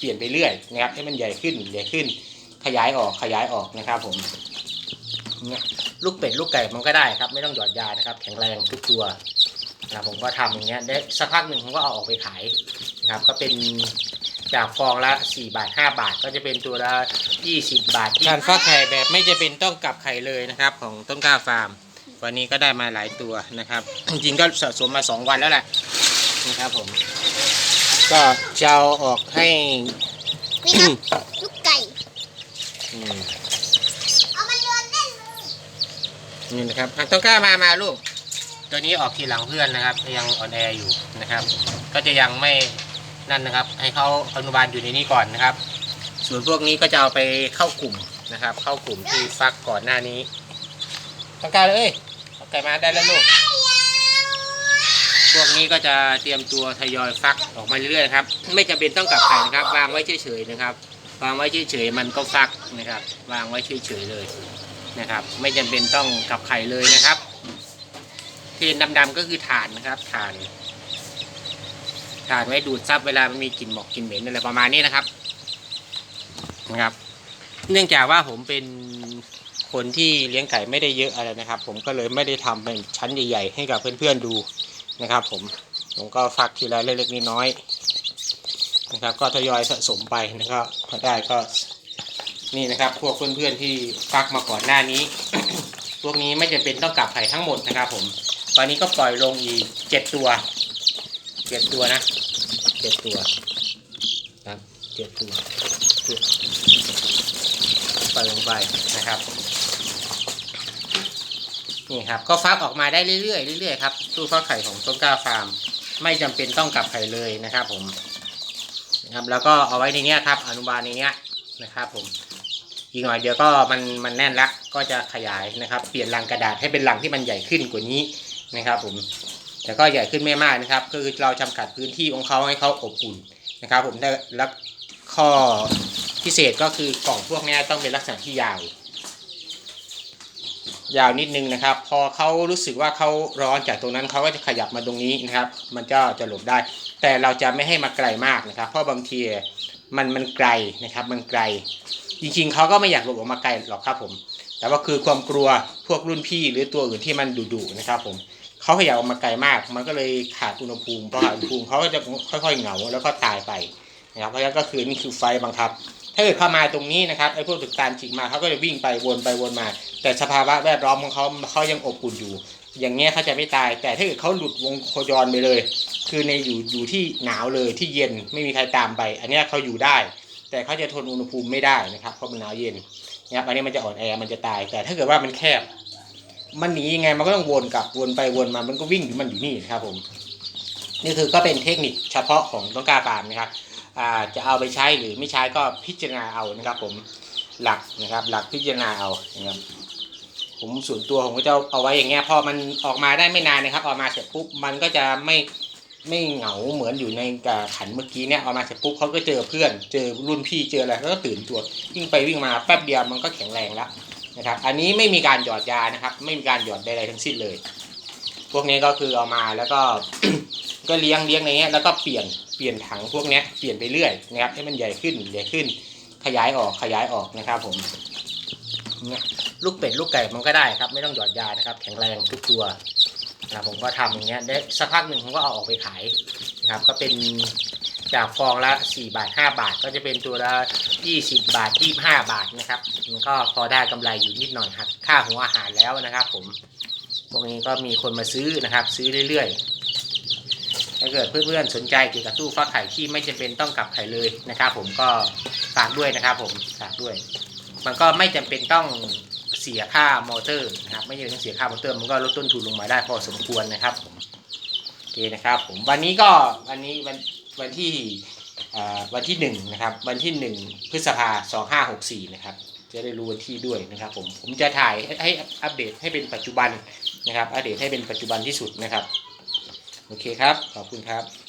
เปลี่ยนไปเรื่อยนะครับให้มันใหญ่ขึ้นใหญ่ขึ้น ขยายออกขยายออกนะครับผมเนี่ยลูกเป็ดลูกไก่มันก็ได้ครับ ไม่ต้องหยอดยานะครับ แข็งแรงทุกตัวนะผมก็ทำอย่างเงี้ยได้สักพักหนึ่งผมก็เอาออกไปขายนะครับ ก็เป็นจากฟองละ4บาท 5 บาท ก็จะเป็นตัวละ20 บาทการฟักไข่แบบไม่จะเป็นต้องกลับไข่เลยนะครับ ของต้นกล้าฟาร์ม วันนี้ก็ได้มาหลายตัวนะครับ จริงๆก็สะสมมา 2 วันแล้วแหละนะครับผม ก็จะเอาออกให้ นี่ครับลูกไก่ อืมเอามันเดินเล่นเลยนี่นะครับอะต้นกล้ามามาลูก ตัวนี้ออกทีหลังเพื่อนนะครับ ยังอ่อนแออยู่นะครับ ก็จะยังไม่นั่นนะครับ ให้เขาอนุบาลอยู่ในนี้ก่อนนะครับ ส่วนพวกนี้ก็จะเอาไปเข้ากลุ่มนะครับ เข้ากลุ่มที่ฟักก่อนหน้านี้ ต้นกล้าเลยเอาไก่มาได้แล้วลูก พวกนี้ก็จะเตรียมตัวทยอยฟักออกมาเรื่อยๆครับ ไม่จำเป็นต้องกลับไข่นะครับ วางไว้เฉยๆนะครับ วางไว้เฉยๆมันก็ฟักนะครับ วางไว้เฉยๆเลยนะครับ ไม่จำเป็นต้องกลับไข่เลยนะครับ เทนดำๆก็คือถ่านนะครับถ่านถ่านไว้ดูดซับเวลามันมีกลิ่นหมอกกลิ่นเหม็นอะไรประมาณนี้นะครับนะครับ เนื่องจากว่าผมเป็นคนที่เลี้ยงไก่ไม่ได้เยอะอะไรนะครับ ผมก็เลยไม่ได้ทำเป็นชั้นใหญ่ ๆ ให้กับเพื่อนๆดู นะครับ ผมผมก็ฟักทีละเล็กๆน้อยๆนะครับ ก็ทยอยสะสมไปนะครับพอได้ก็นี่นะครับพวกเพื่อนๆที่ฟักมาก่อนหน้านี้ พวกนี้ไม่จำเป็นต้องกลับไข่ทั้งหมดนะครับ ผม ตอนนี้ก็ปล่อยลงอีกเจ็ดตัวเจ็ดตัวนะเจ็ดตัวครับเจ็ดตัวปล่อยลงไปนะครับ นี่ครับ ก็ฟักออกมาได้เรื่อยๆเรื่อยๆครับตู้ฟักไข่ของต้นกล้าฟาร์ม ไม่จำเป็นต้องกลับไข่เลยนะครับ ผมนะครับแล้วก็เอาไว้ในนี้ครับ อนุบาลในนี้นะครับ ผมอีกหน่อยเดี๋ยวก็มันมันแน่นละก็จะขยายนะครับ เปลี่ยนลังกระดาษให้เป็นลังที่มันใหญ่ขึ้นกว่านี้นะครับ ผมแต่ก็ใหญ่ขึ้นไม่มากนะครับก็คือเราจำกัดพื้นที่ของเขาให้เขาอบอุ่นนะครับ ผมได้แล้วข้อพิเศษก็คือกล่องพวกนี้ต้องเป็นลักษณะที่ยาว ยาวนิดนึงนะครับ พอเขารู้สึกว่าเขาร้อนจากตรงนั้นเขาก็จะขยับมาตรงนี้นะครับ มันก็จะหลบได้ แต่เราจะไม่ให้มาไกลมากนะครับ เพราะบางทีมันมันไกลนะครับ มันไกล จริงๆเขาก็ไม่อยากหลบออกมาไกลหรอกครับผม แต่ว่าคือความกลัวพวกรุ่นพี่หรือตัวอื่นที่มันดุๆนะครับ ผมเขาขยับออกมาไกลมาก มันก็เลยขาดอุณหภูมิพอขาดอุณหภูมิเขาก็จะค่อยๆเหงาแล้วก็ตายไปนะครับเพราะฉะนั้นก็คือนี่คือไฟบังคับ ถ้าเกิดเข้ามาตรงนี้นะครับไอ้พวกตึกตามจิกมาเขาก็จะวิ่งไปวนไปวนมา แต่สภาวะแวดล้อมของเขาเขายังอบอุ่นอยู่ อย่างเงี้ยเขาจะไม่ตาย แต่ถ้าเกิดเขาหลุดวงโคจรไปเลย คือในอยู่อยู่ที่หนาวเลยที่เย็นไม่มีใครตามไป อันเนี้ยเขาอยู่ได้ แต่เขาจะทนอุณหภูมิไม่ได้นะครับเพราะมันหนาวเย็นนะครับอันนี้มันจะอ่อนแอมันจะตาย แต่ถ้าเกิดว่ามันแคบ มันหนียังไงมันก็ต้องวนกลับวนไปวนมามันก็วิ่งอยู่มันอยู่นี่นะครับผมนี่คือก็เป็นเทคนิคเฉพาะของต้องกล้าปามนะครับ จะเอาไปใช้หรือไม่ใช้ก็พิจารณาเอานะครับ ผมหลักนะครับ หลักพิจารณาเอานะครับ ผมส่วนตัวผมก็จะเอาไว้อย่างเงี้ยพอมันออกมาได้ไม่นานนะครับ ออกมาเสร็จปุ๊บมันก็จะไม่ไม่เหงาเหมือนอยู่ในกขันเมื่อกี้เนี่ยออกมาเสร็จปุ๊บเขาก็เจอเพื่อน เจอรุ่นพี่เจออะไรเขาก็ตื่นตัววิ่งไปวิ่งมาแป๊บเดียวมันก็แข็งแรงแล้วนะครับ อันนี้ไม่มีการหยอดยานะครับ ไม่มีการหยอดใดๆทั้งสิ้นเลย พวกนี้ก็คือเอามาแล้วก็ ก็เลี้ยงเลี้ยงในเงี้ยแล้วก็เปลี่ยนเปลี่ยนถังพวกเนี้ยเปลี่ยนไปเรื่อยนะครับให้มันใหญ่ขึ้นใหญ่ขึ้นขยายออกขยายออกนะครับผมเนี่ยลูกเป็ดลูกไก่มันก็ได้ครับ ไม่ต้องหยอดยานะครับ แข็งแรงทุกตัวนะผมก็ทำอย่างเงี้ยได้สักพักหนึ่งผมก็เอาออกไปขายนะครับ ก็เป็นจากฟองละ4บาท 5 บาท ก็จะเป็นตัวละ20 บาท 25 บาทนะครับ มันก็พอได้กำไรอยู่นิดหน่อยหักค่าหัวอาหารแล้วนะครับ ผมพวกนี้ก็มีคนมาซื้อนะครับ ซื้อเรื่อยๆ ถ้าเกิดเพื่อนๆสนใจเกี่ยวกับตู้ฟักไข่ที่ไม่จำเป็นต้องกลับไข่เลยนะครับ ผมก็ฝากด้วยนะครับ ผมฝากด้วย มันก็ไม่จำเป็นต้องเสียค่ามอเตอร์นะครับไม่จำเป็นต้องเสียค่ามอเตอร์ มันก็ลดต้นทุนลงมาได้พอสมควรนะครับผมโอเคนะครับ ผมวันนี้ก็วันนี้วันวันที่วันที่หนึ่งนะครับวันที่หนึ่งพฤษภาสองห้าหกสี่นะครับจะได้รู้วันที่ด้วยนะครับผมผมจะถ่ายให้ให้อัปเดตให้เป็นปัจจุบันนะครับอัปเดตให้เป็นปัจจุบันที่สุดนะครับ โอเคครับ ขอบคุณครับ